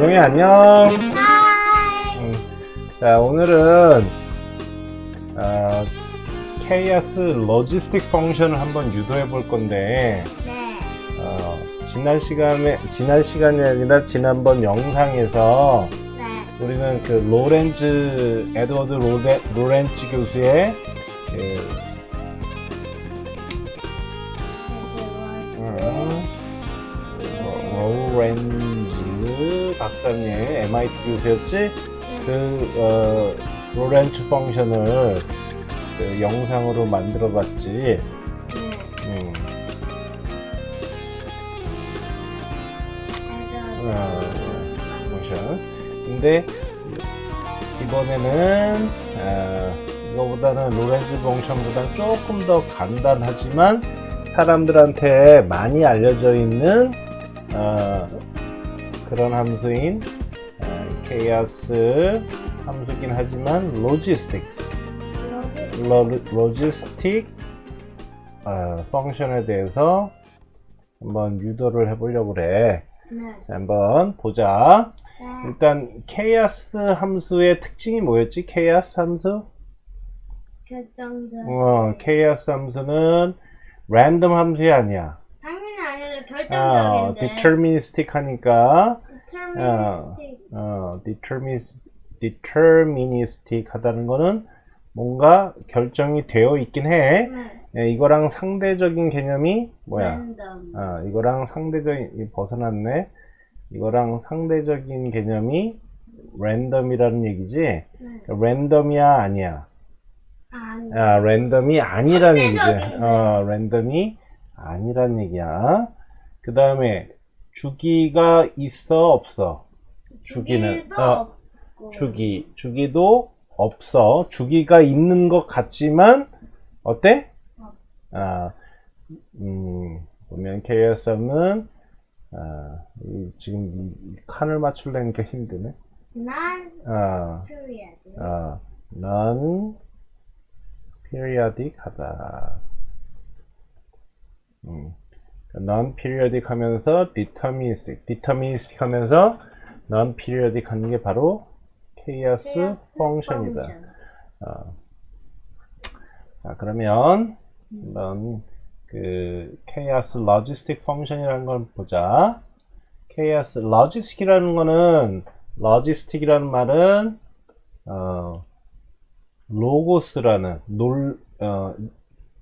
은영이 안녕. 음, 자, 오늘은 어, KS 로지스틱 펑션을 한번 유도해 볼 건데 네. 어, 지난 시간에 지난 시간이 아니라 지난번 영상에서 네. 우리는 그 로렌즈 에드워드 로레, 로렌즈 교수의 그, 박사님 MIT 교수였지? 그 어, 로렌츠 펑션을 그 영상으로 만들어 봤지. 네. 음, 펑션. 근데 이번에는 어, 이거보다는 로렌츠 펑션보다 조금 더 간단하지만 사람들한테 많이 알려져 있는 어, 그런 함수인 어, 케이아스 함수긴 하지만 로, 로지스틱 어, 펑션에 대해서 한번 유도를 해보려고 그래. 네. 자, 한번 보자. 네. 일단 케이아스 함수의 특징이 뭐였지? 케이아스 함수? 결정적. 어, 케이아스 함수는 랜덤 함수이 아니야. 어, 결정적인데. deterministic 하니까 deterministic. 어, determinis, deterministic 하다는 거는 뭔가 결정이 되어 있긴 해. 네. 예, 이거랑 상대적인 개념이 뭐야? 랜덤. 아, 이거랑 상대적인, 이 벗어났네. 이거랑 상대적인 개념이 랜덤이라는 얘기지. 네. 랜덤이야, 아니야? 아니. 아, 랜덤이 아니라는 얘기지. 상대적인 어, 랜덤이 아니라는 얘기야. 그 다음에, 주기가 있어, 없어? 주기는, 주기도 어, 없고. 주기, 주기도 없어. 주기가 있는 것 같지만, 어때? 없. 아, 음, 보면 KSM은, 아, 이, 지금 이, 이 칸을 맞추려니까 힘드네. non 아, period. 아, non periodic 하다. 음, non periodic 하면서 deterministic, deterministic 하면서 non periodic 하는 게 바로 KS chaos 펑션이다. function. 어. 자, 그러면 한번 그 chaos logistic function이라는 걸 보자. chaos logistic이라는 거는 logistic이라는 말은 어 로고스라는 놀 어,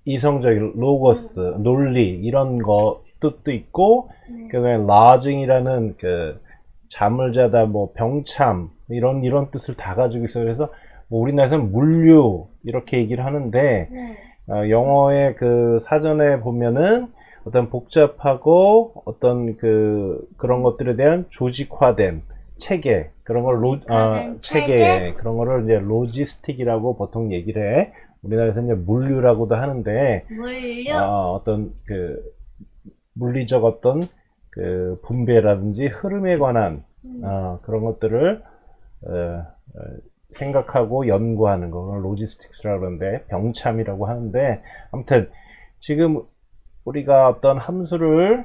이성적인 로고스 논리 이런 거 뜻도 있고 네. 그다음에 lodging이라는 그 잠을 자다 뭐 병참 이런 이런 뜻을 다 가지고 있어요. 그래서 뭐 우리나라에서는 물류 이렇게 얘기를 하는데 네. 어, 영어의 그 사전에 보면은 어떤 복잡하고 어떤 그 그런 것들에 대한 조직화된 체계 그런 걸 로, 체계 체계? 그런 거를 이제 로지스틱이라고 보통 얘기를 해. 우리나라에서 이제 물류라고도 하는데 물류. 어, 어떤 그 물리적 어떤 그 분배라든지 흐름에 관한 음. 어, 그런 것들을 어, 어, 생각하고 연구하는 거 그걸 로지스틱스라고 그러는데 병참이라고 하는데 아무튼 지금 우리가 어떤 함수를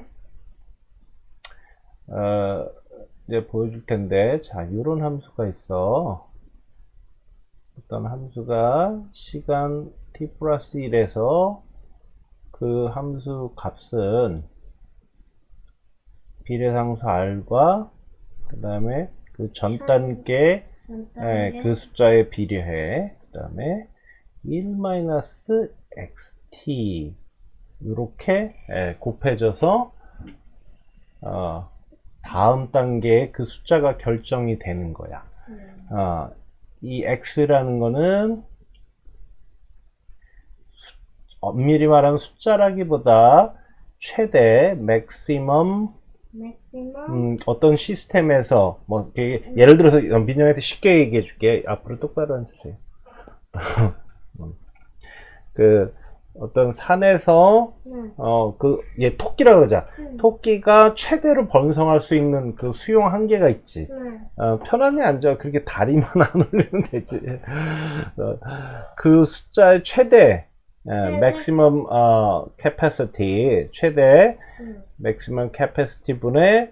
어, 이제 보여줄 텐데 자 이런 함수가 있어 어떤 함수가 시간 t 플러스 1에서 그 함수 값은 비례상수 r과 그 다음에 그 전 단계. 네, 그 숫자에 비례해. 그 다음에 1-xt 이렇게 예, 곱해져서 어, 다음 단계에 그 숫자가 결정이 되는 거야. 음. 어, 이 x라는 거는 수- 엄밀히 말하면 숫자라기보다 최대 맥시멈 maximum. 음, 어떤 시스템에서 뭐 이렇게 예를 들어서 민영한테 쉽게 얘기해 줄게 앞으로 똑바로 앉으세요 음. 그 어떤 산에서 네. 어그얘 토끼라 그러자 음. 토끼가 최대로 번성할 수 있는 그 수용 한계가 있지 네. 어, 편안히 앉아 그렇게 다리만 안 올리면 되지 어, 그 숫자의 최대 최대? 맥시멈 어, 캐패시티 최대 음. 맥시멈 캐패시티 분의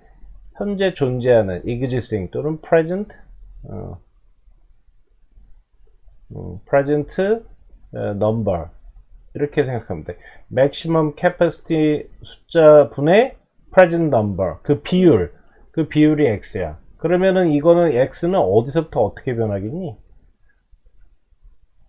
현재 존재하는 existing 또는 present 어, 음, present 어, number 이렇게 생각하면 돼. maximum capacity 숫자 분의 present number 그 비율 그 비율이 x야. 그러면은 이거는 x는 어디서부터 어떻게 변하겠니?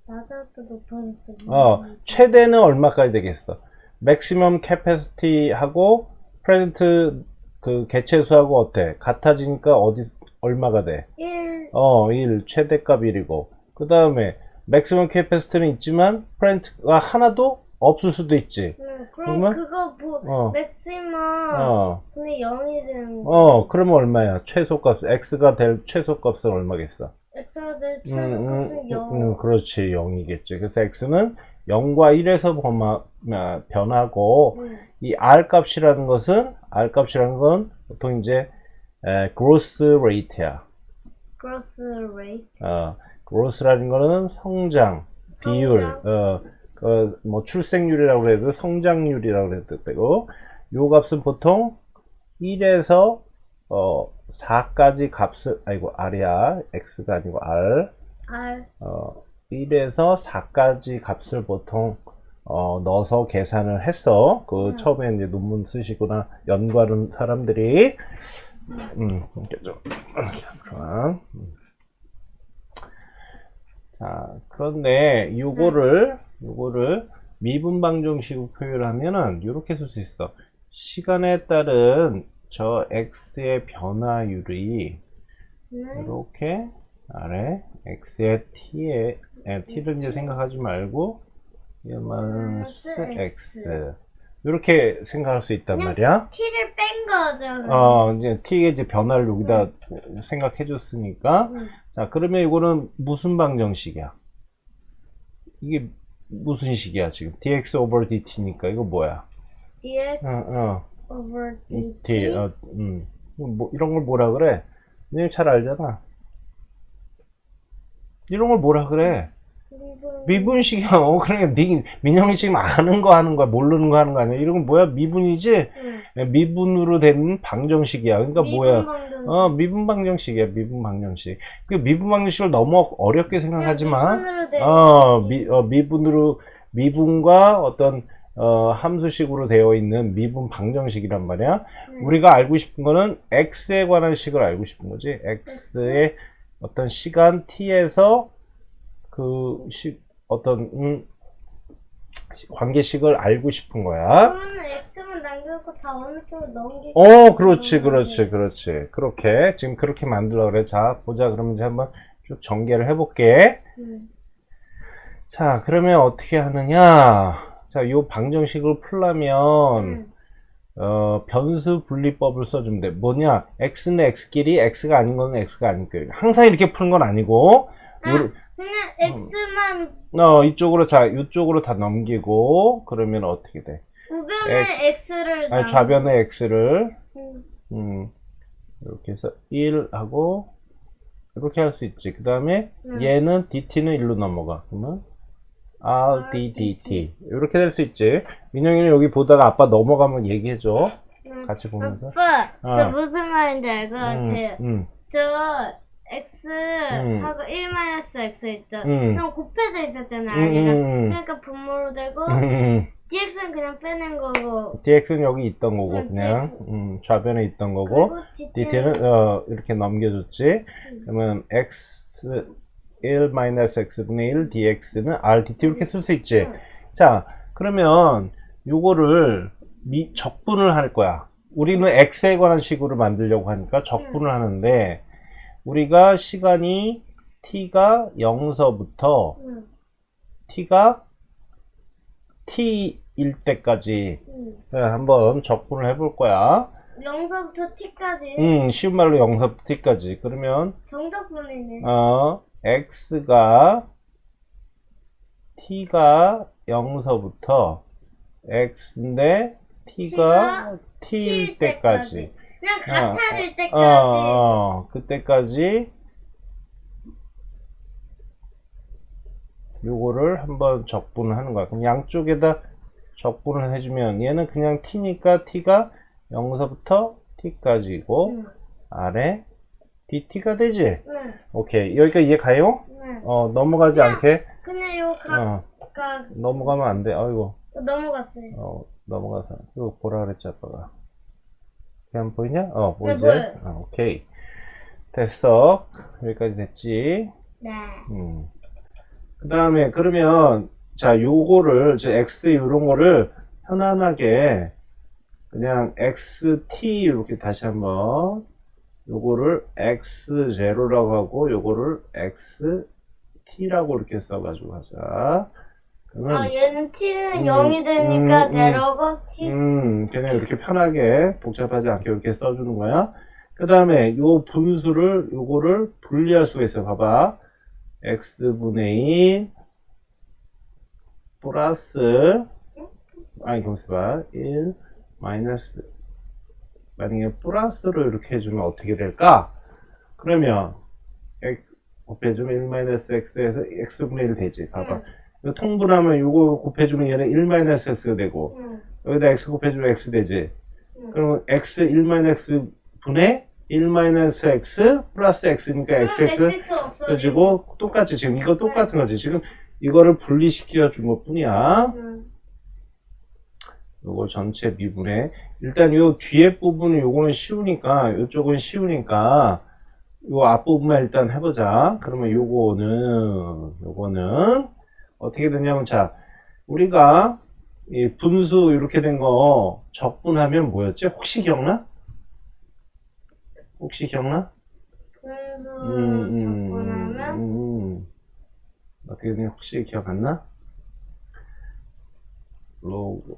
낮을 때 높아질 때. 어, 최대는 얼마까지 되겠어? maximum capacity하고 present 그 개체수하고 어때? 같아지니까 어디 얼마가 돼? 1, 어, 1 최대값 1이고 그 다음에 maximum capacity는 있지만 present가 하나도 없을 수도 있지. 그럼 그러면? 그거 뭐 어. 맥시멈 어, 분의 0이 되는 거. 어, 그러면 얼마야? 최소값 x가 될 최소값은 얼마겠어? 엑스가 될 음, 최소값은 0. 음, 그렇지 0이겠지. 그래서 x는 0과 1에서 변하고 음. 이 R 값이라는 것은 R 값이라는 건 보통 이제 에, gross rate야. 그로스 레이트. 어, gross라는 거는 성장, 비율, 성장. 어, 그, 뭐 출생률이라고 해도 성장률이라고 해도 되고, 요 값은 보통 1에서 어, 4까지 값을, 아이고, R이야. X가 아니고 R. R. 어, 1에서 4까지 값을 보통 어, 넣어서 계산을 했어. 그 음. 처음에 이제 논문 쓰시거나 연구하는 사람들이 음, 이렇게 좀 잠깐. 음. 자, 그런데 요거를 요거를 미분방정식으로 표현하면은 이렇게 쓸 수 있어. 시간에 따른 저 x의 변화율이 네. 이렇게 아래 x의 t에 에, t를 이제 생각하지 말고 마이너스 x 이렇게 생각할 수 있단 말이야. T를 뺀 거죠. 어 이제 t의 이제 변화를 여기다 생각해 줬으니까 음. 자 그러면 이거는 무슨 방정식이야? 이게 무슨 식이야 지금 dx over dt니까 이거 뭐야? dx 어, 어. over 이 dt. t 어, 음. 뭐 이런 걸 뭐라 그래? 너희 잘 알잖아. 이런 걸 뭐라 그래? 미분. 미분식이야. 어, 그러니까 미, 민영이 지금 아는 거 하는 거야, 모르는 거 하는 거 아니야. 이런 건 뭐야? 미분이지? 응. 미분으로 된 방정식이야. 그러니까 뭐야? 미분 방정식. 어, 미분 방정식이야. 미분 방정식. 그 미분 방정식을 너무 어렵게 생각하지 마. 미분으로 된 어. 미, 어, 미분으로, 미분과 어떤, 어, 함수식으로 되어 있는 미분 방정식이란 말이야. 응. 우리가 알고 싶은 거는 x에 관한 식을 알고 싶은 거지. x의 어떤 시간 t에서 그 식, 어떤, 음, 시- 관계식을 알고 싶은 거야. 그러면 x만 남겨놓고 다 어느 쪽으로 넘기고. 어, 그렇지, 그렇지, 그렇지. 그렇게, 지금 그렇게 만들어 그래. 자, 보자. 그러면 이제 한번 쭉 전개를 해볼게. 응. 자, 그러면 어떻게 하느냐. 자, 요 방정식을 풀려면, 응. 어, 변수 분리법을 써주면 돼. 뭐냐? x는 x끼리, x가 아닌 거는 x가 아닌 거예요. 항상 이렇게 푸는 건 아니고, 우리- 그냥 x만 어, 이쪽으로, 자, 이쪽으로 다 넘기고, 그러면 어떻게 돼? 우변에 x를 아니, 좌변의 x를, 응. 음, 이렇게 해서 1하고, 이렇게 할 수 있지. 그 다음에, 응. 얘는 dt는 1로 넘어가. 그러면, r, d, dt. 이렇게 될 수 있지. 민영이는 여기 보다가 아빠 넘어가면 얘기해줘. 응. 같이 보면서. 아빠, 어. 저 무슨 말인지 알것 음, 같아요. 음, 저 x 음. 하고 1 마이너스 x 있죠. 음. 그냥 곱해져 있었잖아요. 음, 아래랑. 음, 그러니까 분모로 되고 음, 음. dx는 그냥 빼낸 거고 dx는 여기 있던 거고, 음, 그냥, dx. 음, 좌변에 있던 거고, 그리고 dt는 dt는, 어, 이렇게 넘겨줬지. 음. 그러면 x, 1 마이너스 x분의 1 dx는 r dt 이렇게 쓸 수 있지. 음. 자, 그러면 요거를 미, 적분을 할 거야. 우리는 x에 관한 식으로 만들려고 하니까 적분을 하는데 우리가 시간이 t가 0서부터 응, t가 t일 때까지 응. 한번 적분을 해볼 거야. 0서부터 t까지 음, 쉬운 말로 0서부터 t까지. 그러면 정답분이네. 어, x가 t가 0서부터 x인데 t가 t일 때까지. 그냥 같아질 어, 때까지. 어, 그때까지 요거를 한번 적분을 하는 거야. 그럼 양쪽에다 적분을 해주면 얘는 그냥 t니까 t가 0서부터 t까지고 응. 아래 dt가 되지? 네. 오케이 여기까지 이해 가요? 네. 어 넘어가지 않게 근데 요어 각각 넘어가면 안 돼. 아이고 넘어갔어요. 어 넘어가서 이거 보라 그랬지 아빠가. 이게 안 보이냐? 어 네, 보이지? 어, 오케이 됐어 여기까지 됐지. 네. 음. 그 다음에 그러면 자 요거를 저 x 이런 거를 편안하게 그냥 xt 이렇게 다시 한번 요거를 x0라고 하고 요거를 xt라고 이렇게 써가지고 하자. 그러면 아 얘는 t는 음, 0이 되니까 음, 제로고 t. 음, 그냥 이렇게 편하게 복잡하지 않게 이렇게 써주는 거야. 그 다음에 요 분수를, 요거를 분리할 수가 있어. 봐봐. x분의 2 플러스, 아니, 검수 봐. 1 마이너스. 만약에 플러스를 이렇게 해주면 어떻게 될까? 그러면, x, 곱해주면 1 마이너스 x에서 x분의 1 되지. 봐봐. 응. 이거 통분하면 요거 곱해주면 얘는 1 마이너스 x가 되고, 응. 여기다 x 곱해주면 x 되지. 응. 그러면 x 1 마이너스 분의 1 마이너스 x 플러스 x니까 xx. 해주고 똑같이 지금 이거 똑같은 거지. 지금 이거를 분리시켜 준 것 뿐이야. 응. 요거 전체 미분에 일단 요 뒤에 부분은 요거는 쉬우니까 요쪽은 쉬우니까 요 앞부분만 일단 해보자. 그러면 요거는 요거는 어떻게 되냐면 자 우리가 이 분수 이렇게 된 거 적분하면 뭐였지? 혹시 기억나? 혹시 기억나? 분수 적분하면 음. 어떻게 되냐 혹시 기억 안 나? 로그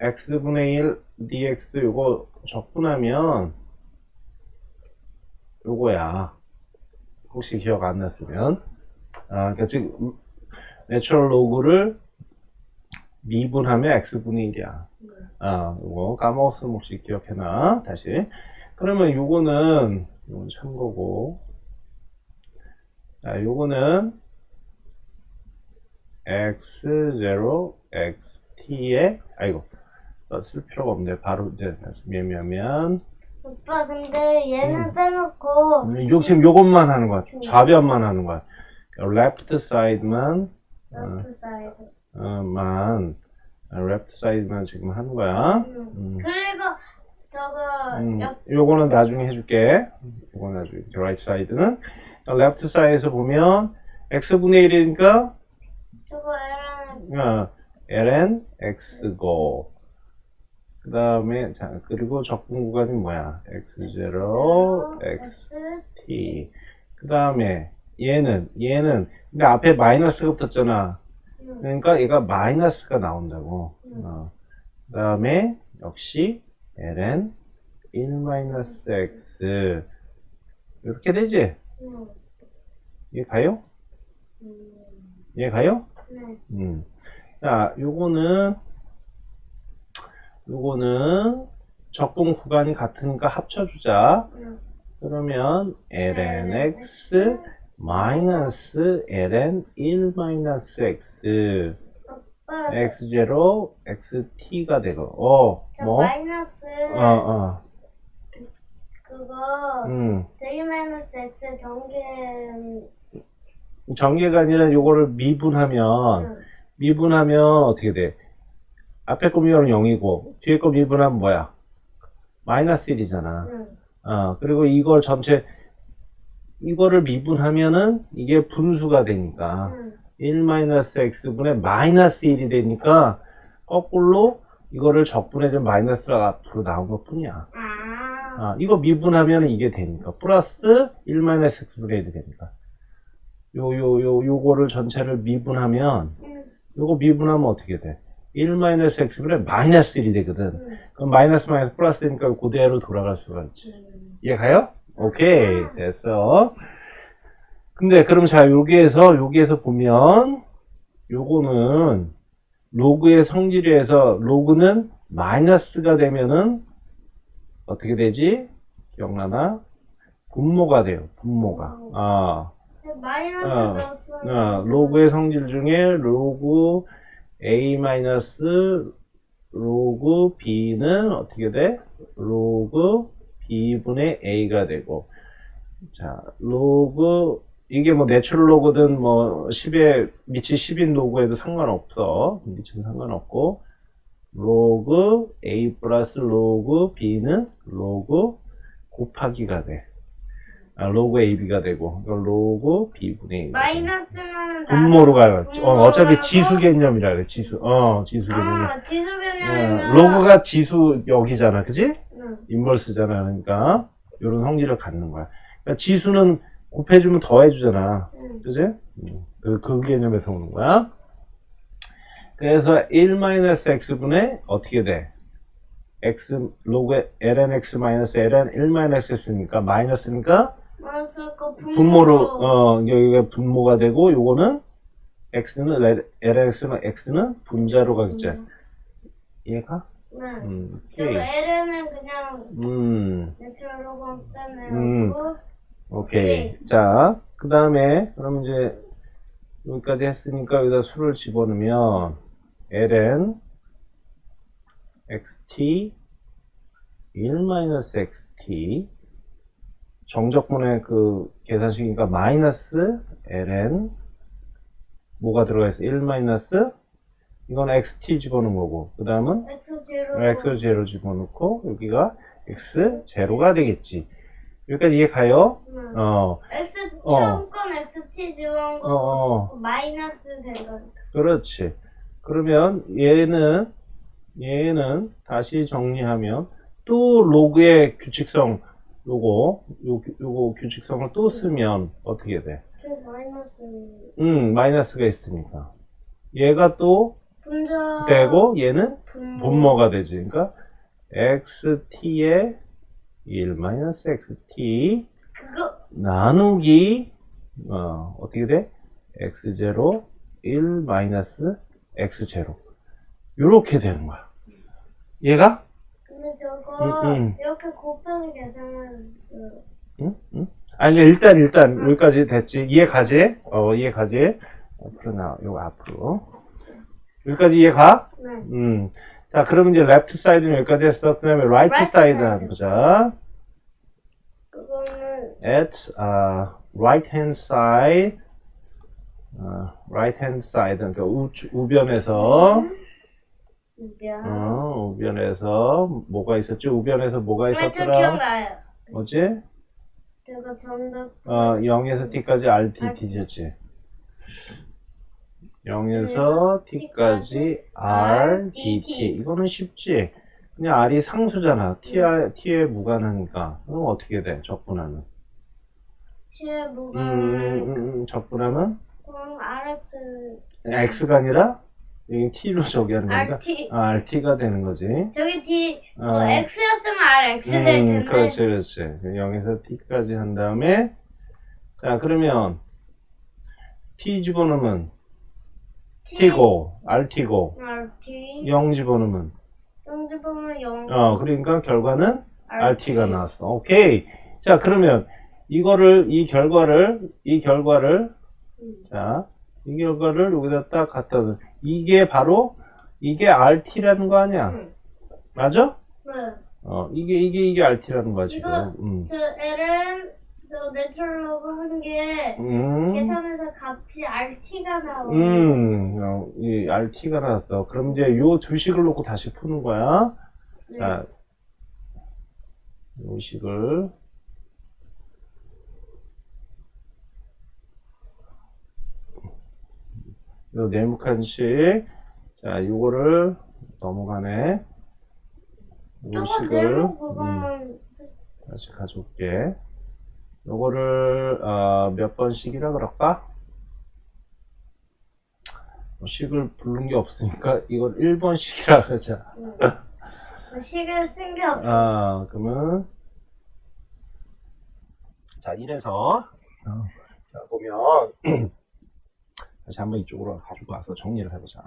x분의 1 dx 요거 적분하면 요거야 혹시 기억 안 났으면 아 그러니까 지금 내추럴 로그를 미분하면 x분의 1이야. 아 요거 까먹었으면 혹시 기억해놔. 다시. 그러면 요거는 요건 참고고. 자 요거는 x0 xt에 아이고 어, 쓸 필요가 없네. 바로 이제 다시 매매하면. 오빠 근데 얘는 빼놓고 음, 요 지금 요것만 하는 거야. 좌변만 하는 거야. left side만 레프트 사이드. 어, 만. left side만 지금 하는 거야. 응. 음, 그리고 저거 음, 옆 요거는 나중에 해줄게. 요거는 나중에 right side는. left side에서 보면 x분의 1이니까 저거 L은 어, ln x고. 그 다음에 자 그리고 적분 구간이 뭐야? x0 xt 그 다음에 얘는 얘는 근데 앞에 마이너스가 붙었잖아 응. 그러니까 얘가 마이너스가 나온다고 음. 어. 그 다음에 역시 ln 1 마이너스 x 이렇게 되지 응. 이해 가요? 음. 이해 가요? 네. 음. 자, 요거는, 요거는 적분 구간이 같으니까 합쳐주자. 응. 그러면, ln x 마이너스 ln 1 마이너스 x, 오빠 x0, xt가 되고, 어, 저 뭐? 마이너스 어, 어, 그거 음. j 마이너스 x 전개 전개가 아니라 요거를 미분하면, 응. 미분하면 어떻게 돼? 앞에 거 미분하면 0이고, 뒤에 거 미분하면 뭐야? 마이너스 1이잖아. 응. 어, 그리고 이걸 전체, 이거를 미분하면은 이게 분수가 되니까, 응. 1-x분의 마이너스 1이 되니까, 거꾸로 이거를 적분해준 마이너스가 앞으로 나온 것 뿐이야. 아. 아, 이거 미분하면 이게 되니까. 플러스 1-x분의 1이 되니까. 요, 요, 요, 요거를 전체를 미분하면, 응. 요거 미분하면 어떻게 돼? 1-x분의 마이너스 1이 되거든. 응. 그럼 마이너스 마이너스 플러스 되니까 그대로 돌아갈 수가 있지. 응. 이해 가요? 오케이 됐어 근데 그럼 자 여기에서 여기에서 보면 요거는 로그의 성질에서 로그는 마이너스가 되면은 어떻게 되지? 기억나나? 분모가 돼요 분모가 아, 마이너스 어. 넣었어. 아, 로그의 성질 중에 로그 a 마이너스 로그 b는 어떻게 돼? 로그 b분의 a가 되고 자 로그 이게 뭐 내추럴 로그든 뭐 10에 미치 10인 로그에도 상관없어. 미치는 상관없고 로그 a 플러스 로그 b는 로그 곱하기가 돼. 아, 로그 ab가 되고 이건 로그 b분의 a 마이너스는 분모로 가요. 어, 어차피? 지수 개념이라 그래 지수. 어 지수 개념 아, 지수 어, 변형이면 로그가 지수 여기잖아 그지? 응. 인버스잖아 그러니까 이런 성질을 갖는 거야 그러니까 지수는 곱해주면 더해주잖아 응. 그지? 음, 그, 그 개념에서 오는 거야 그래서 1-x분의 어떻게 돼? x 로그 ln x 마이너스 ln 1-x니까 마이너스니까 마이너스 거 분모로 분모로 어 여기가 분모가 되고 요거는 x는 ln x는 x는 분자로 가겠지 이해가? 네. 음, 오케이. L은 그냥 음, 내추럴 로그 음. 빼내고 오케이. 자, 그 다음에, 그럼 이제, 여기까지 했으니까 여기다 수를 집어넣으면, ln, xt, 1-xt, 정적분의 그 계산식이니까 마이너스 ln, 뭐가 들어가 있어? 1마 이건 xt 집어넣은 거고, 그 다음은 X 제로 x 제로 집어넣고, 여기가 x 제로가 되겠지. 여기까지 이해 가요? 응. 어, X 어. 처음 건 XT 지원 어, 거고 어, 마이너스 된 거니까 그렇지. 그러면 얘는, 얘는 다시 정리하면 또 로그의 규칙성, 요거, 요, 요거 규칙성을 또 쓰면 어떻게 돼? 저 마이너스 음, 마이너스가 있으니까. 얘가 또 분자 되고 얘는 분모 분모가 되지. 그러니까 xt의 1 마이너스 xt 그거 나누기 어, 어떻게 돼? x0 1 마이너스 x0 요렇게 되는 거야 얘가? 근데 저거 응, 응. 이렇게 곱하기 계산을 응? 응? 아니 일단 일단 여기까지 됐지 이해 가지? 어 이해 가지? 앞으로 나 요거 앞으로 여기까지 이해 가? 네. 음. 자 그러면 이제 left side는 여기까지 했어 그 다음에 right Right side side. 한번 보자 그거는 at uh, right hand side 어, right hand side 그러니까 우, 우변에서 이변 어, 우변에서 뭐가 있었지? 우변에서 뭐가 있었더라? 기억나요 뭐지? 제가 점점 어, 0에서 t까지 RT RT. T였지. 0에서 t까지 R, D, T. 이거는 쉽지. 그냥 R이 상수잖아. T에, T에 무관하니까. 그럼 어떻게 돼? 적분하면. 치에 음, 뭐가 음, 음, 적분하면 그럼 RX X가 아니라 여기 T로 저기 하는 거니까 RT 아, RT가 되는 거지. 저기 D 어, 어, X였으면 RX 될 텐데 음, 그렇지, 그렇지. 0에서 T까지 한 다음에, 자, 그러면, T 집어넣으면 T T고, RT고, RT 0 집어넣으면, 영지 보면 0 어, 그러니까 결과는 RT가 나왔어. 오케이. 자, 그러면, 이거를, 이 결과를, 이 결과를, 음. 자, 이 결과를 여기다 딱 갖다 놓 이게 바로, 이게 RT라는 거 아니야? 응. 맞아? 네. 어, 이게, 이게, 이게 RT라는 거야, 지금. 이거- 음. 저 L은 저 내추럴로그 한게 음. 계산해서 값이 RT가 나오고 음, 어, 이 RT가 나왔어. 그럼 이제 요 두 식을 놓고 다시 푸는 거야. 네. 자, 요 식을. 요 네모칸 식. 자, 요거를 넘어가네. 요 저거 식을 네모 음, 그거만 다시 가져올게. 요거를 어, 몇 번씩이라 그럴까? 뭐 식을 부른 게 없으니까 이걸 1번씩이라 그러자. 응. 그 식을 쓴 게 없어 아, 그러면 자, 이래서 자, 보면 다시 한번 이쪽으로 가지고 와서 정리를 해보자.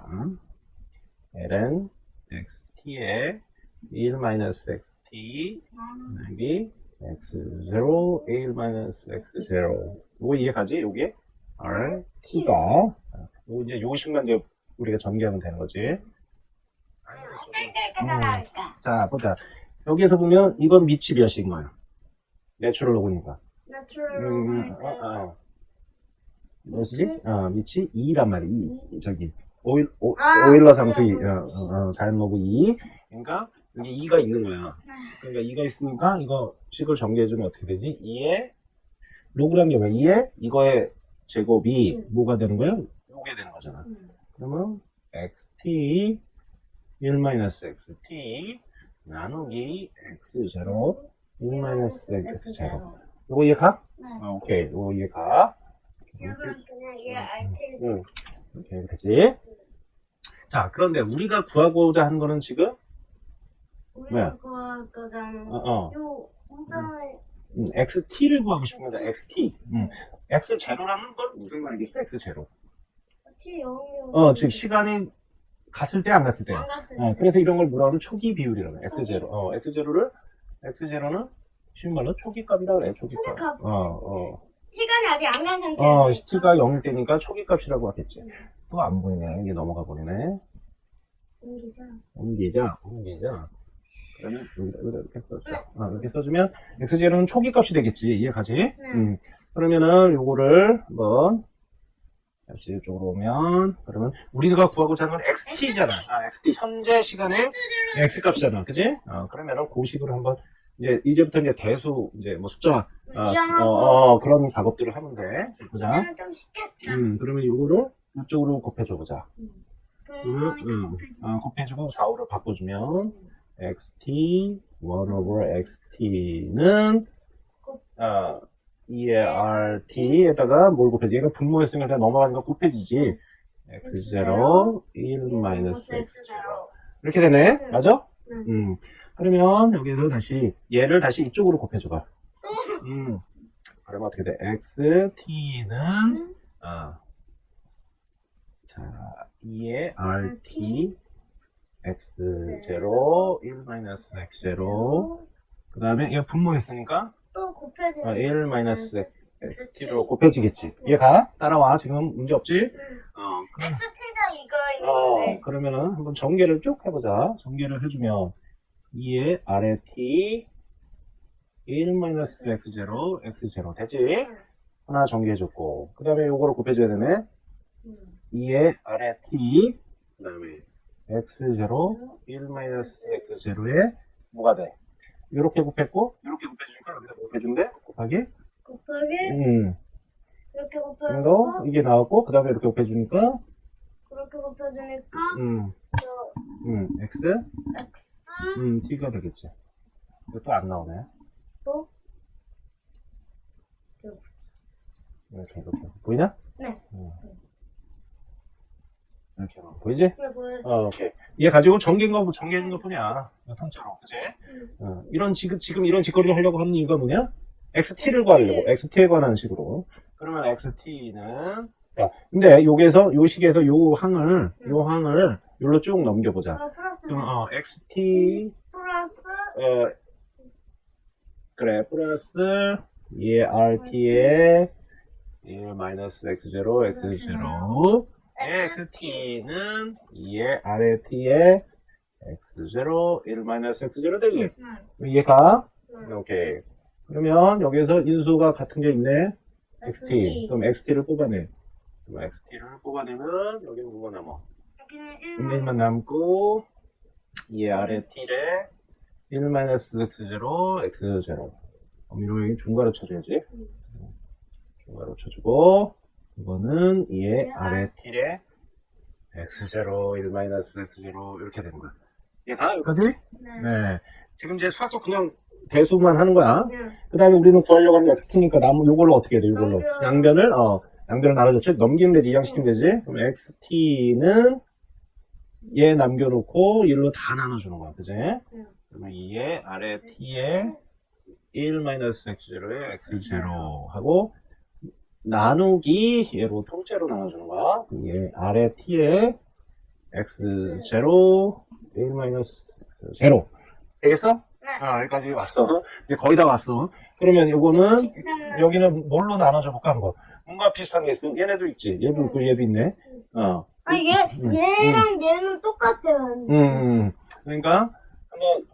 ln xt에 1-xt 여기 x0 1-x0 이거 이해가지? 요게 rt가 요 이제 요식만 이제 우리가 전개하면 되는 거지. 음. 자, 보자. 여기에서 보면 이건 밑이 몇인 거야? 내추럴 로그니까. 내추럴 음, 로그 어, 어. 무엇이지? 어, 밑이 2란 말이야. 2. 저기 오일, 오, 아, 오일러 상수 2. 오일러 어, 어, 어, 자연 로그 2. 그러니까 여기 2가 있는 거야. 네. 그러니까 2가 있으니까 이거 식을 정리해주면 어떻게 되지? 2에 로그란 게 뭐야? 2에 이거의 제곱이 음. 뭐가 되는 거야? 요게 되는 거잖아. 음. 그러면 xt 1-xt 나누기 x0 1-x0 요거 이해가? 네. 어, 오케이 요거 이해가? 이건 그냥 얘 알지. 응 이렇게 되지? 자 그런데 우리가 구하고자 하는 거는 지금 우리가 그거 거잖아. 어, 어, 요 공간에 음, xt를 구하고 싶은 거다 xt 음. x0라는 건 무슨 말이겠어 x0 T 영영. 어 즉 시간이 갔을 때 안 갔을 때 안 갔을 어, 때. 그래서 이런 걸 뭐라 하면 초기 비율이라고 해. 초기. X0. 어, X0를, X0는 쉬운 말로 초기 값이라고 그래, 초기 값. 초기값. 어, 어. 시간이 아직 안 간 상태. 어, t가 0일 때니까 초기 값이라고 하겠지. 또 안 보이네. 이게 넘어가 버리네. 옮기자. 옮기자, 옮기자. 그러면 여기다, 여기다 이렇게 써줘. 아, 이렇게 써주면 X0는 초기 값이 되겠지. 이해가지? 음. 그러면은 요거를 한번 다시 이쪽으로 오면 그러면 우리가 구하고자 하는 건 XT잖아. 아, XT. 현재 시간의 X 값이잖아, 그지? 어, 그러면은 고식으로 한번 이제 이제부터 이제 대수 이제 뭐 숫자 아, 어, 어, 그런 작업들을 하면 돼. 보자. 좀. 음, 그러면 이거를 이쪽으로 곱해줘 보자. 그러니까 음. 곱해지. 어, 곱해주고 4, 5를 바꿔주면 xt 1 over xt는 아, 2의 rt에다가 뭘 곱해지? 얘가 분모했으면 그냥 넘어가니까 곱해지지. x0 1 마이너스 x X0. 이렇게 되네. 네. 맞아? 네. 음. 그러면 여기서 다시 얘를 다시 이쪽으로 곱해줘봐. 음. 그러면 어떻게 돼? xt는 아. 자, 2의 rt x0 1 마이너스 x0 그 다음에 얘가 분모했으니까 또 곱해지. 아, 1 마이너스 xt로 곱해지겠지. 얘가 따라와. 지금 문제 없지? 어, 그럼- XT가 이거 어, 있는데. 그러면은 한번 전개를 쭉 해보자. 전개를 해주면 2의 아래 t 1-x0 x0 되지? 하나 전개해줬고 그 다음에 요거를 곱해줘야 되네. 음. 2의 아래 t 그 다음에 x0 1-x0에 뭐가 돼? 요렇게 곱했고 요렇게 곱해주니까 여기다 곱해준대? 곱하기? 곱하기 음, 이렇게 이거 곱해주고 이게 나왔고 그 다음에 이렇게 곱해주니까 그렇게 곱해주니까 음, 저 음, x X 음, t가 되겠지. 이거 또 안 나오네. 또 이렇게, 이렇게. 보이냐? 네. 음. 이렇게. 보이지? 이게 뭐예요? 어, 오케이. 얘 가지고 전개인 거, 전개해준 것 뿐이야. 통째로. 그지? 음. 어, 이런, 지금, 지금 이런 짓거리를 하려고 하는 이유가 뭐냐? XT를 구하려고. XT에 관한 식으로. 그러면 XT는, 자, 근데 여기에서, 요 식에서 요 항을, 요 항을, 요로 쭉 넘겨보자. 플러스 그럼, 어, XT, 플러스 어, 그래, 플러스, 예, RT에, 예, 마이너스 X0, X0, 예, XT는, 예, RT에, X0, 1 마이너스 X0 되지? 응. 이해가? 응. 오케이. 그러면 여기에서 인수가 같은 게 있네. XT. XT. 그럼 XT를 뽑아내. 그럼 XT를 뽑아내면, 여기는 뭐가 남아? 여기는 1만 1만 남고, 이 아래 t에 1 마이너스 x0, x0. 어미로 여기 중괄호 쳐줘야지. 중괄호 쳐주고, 이거는 이의 아래 t에 x0, 1 마이너스 x0 이렇게 되는 거야. 얘가 여기까지? 네. 네. 지금 이제 수학도 그냥 대수만 하는 거야. 네. 그 다음에 우리는 구하려고 하는 게 xt니까 남, 요걸로 어떻게 해야 돼, 요걸로. 양변. 양변을, 어, 양변을 나눠줬지? 넘기면 되지, 이항시키면 되지? 그럼 xt는 얘 남겨놓고, 얘로 다 나눠주는 거야, 그지? 그러면 2에 아래 t에 1-x0에 x0 하고, 나누기 얘로 통째로 나눠주는 거야. 얘 아래 t에 x0, 1-x0. 되겠어? 네. 아, 여기까지 왔어. 이제 거의 다 왔어. 그러면 요거는, 여기는 뭘로 나눠줘 볼까, 한번. 뭔가 비슷한 게 있어. 얘네도 있지. 얘도 있고, 얘도 있네. 어. 아, 얘, 음, 얘랑 얘는 똑같아요. 음, 음. 그러니까, 한번,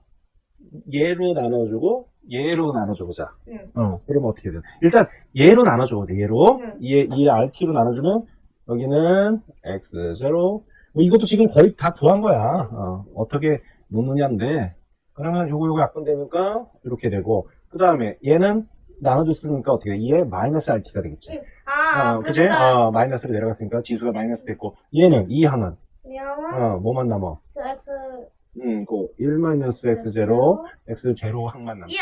얘로 나눠주고 얘로 나눠줘보자. 응. 어, 그러면 어떻게 돼? 일단 얘로 나눠줘. 얘로. 응. 얘, 얘 RT로 나눠주면 여기는 X0. 뭐 이것도 지금 거의 다 구한 거야. 어, 어떻게 놓느냐인데. 그러면 요거 요거 약분되니까 이렇게 되고 그 다음에 얘는 나눠줬으니까 어떻게 돼? 얘 마이너스 RT가 되겠지. 아, 어, 그치? 그니까 어, 마이너스로 내려갔으니까 지수가 마이너스 됐고 얘는 이 항은 미안은 어, 뭐만 남아? 저 X 음, 그1 마이너스 X0 X0 항만 남지. 이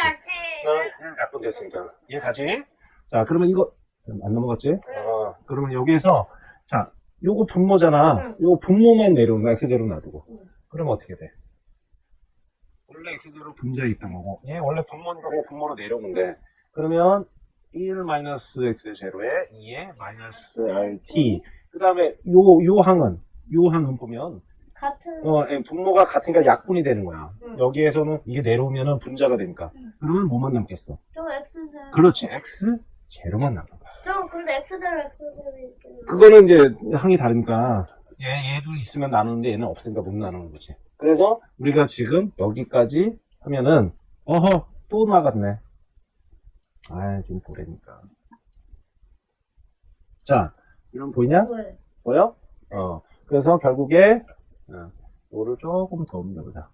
어, RT는 약분 됐으니까. 얘 가지? 자, 그러면 이거, 안 넘어갔지? 네. 어, 그러면 여기에서, 자, 요거 분모잖아. 응. 요거 분모만 내려오는 거야. X0 놔두고. 응. 그러면 어떻게 돼? 원래 X0 분자에 있던 거고, 얘 원래 분모니까 그냥 분모로 내려오는데, 그러면 1 마이너스 X0에 2에 마이너스 RT. 그 다음에 요, 요 항은, 요 항은 보면, 같은 어, 예, 분모가 같으니까 약분이 되는 거야. 응. 여기에서는 이게 내려오면은 분자가 되니까. 응. 그러면 뭐만 남겠어? 저 X 제 그렇지. X 제로만 거야. 저 근데 X 제로 X 제로 있겠네. 그거는 이제 항이 다르니까 얘 얘도 있으면 나누는데 얘는 없으니까 못 나누는 거지. 그래서 우리가 지금 여기까지 하면은 어허 또 나갔네. 아, 좀 보래니까. 자, 이런 보이냐? 왜? 보여? 어. 그래서 결국에 어, 요를 조금 더 옮겨보자.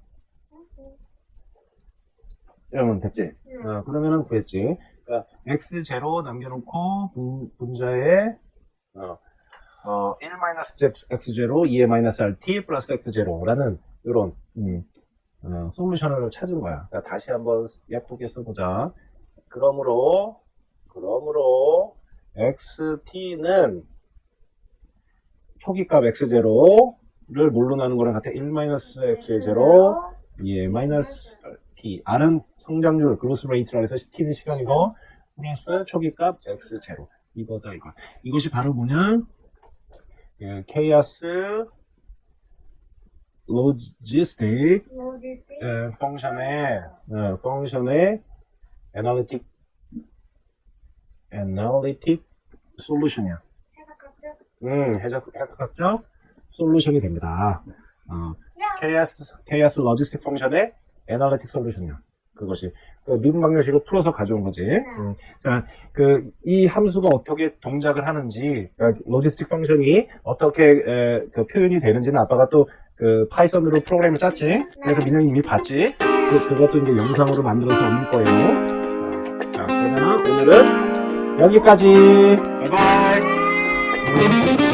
이러면 됐지? 응. 어, 그러면은 구했지. 그러니까 x0 남겨놓고 분, 분자에 어, 어, 1 x0, 2의 마이너스 rt 플러스 x0라는 이런 음, 어, 솔루션을 찾은 거야. 그러니까 다시 한번 예쁘게 써보자. 그러므로 그러므로 xt는 초기값 x0 를 뭘로 나눈 거랑 같아? 1 x0 예, 마이너스 t. r은 성장률, 그로스 레이트라 해서 t는 시간이고, 플러스 초기값 x0. 이거다, 이거. 이것이 바로 뭐냐? 그, 케이아스 로지스틱 로지스틱 어, 펑션의, 어, 펑션의 애널리틱, 애널리틱 솔루션이야. 해석학적 음, 해석, 해석학적 솔루션이 됩니다. 어, 야 KS, KS 로지스틱 펑션의 애널리틱 솔루션이야. 그것이. 그 미분 방정식을 풀어서 가져온 거지. 음. 자, 그, 이 함수가 어떻게 동작을 하는지, 그러니까 로지스틱 펑션이 어떻게, 에, 그 표현이 되는지는 아빠가 또, 그, 파이썬으로 프로그램을 cas지. 그래서 민영이 이미 봤지. 그, 그것도 이제 영상으로 만들어서 올릴 거예요. 자, 그러면 오늘은 여기까지. 바이바이.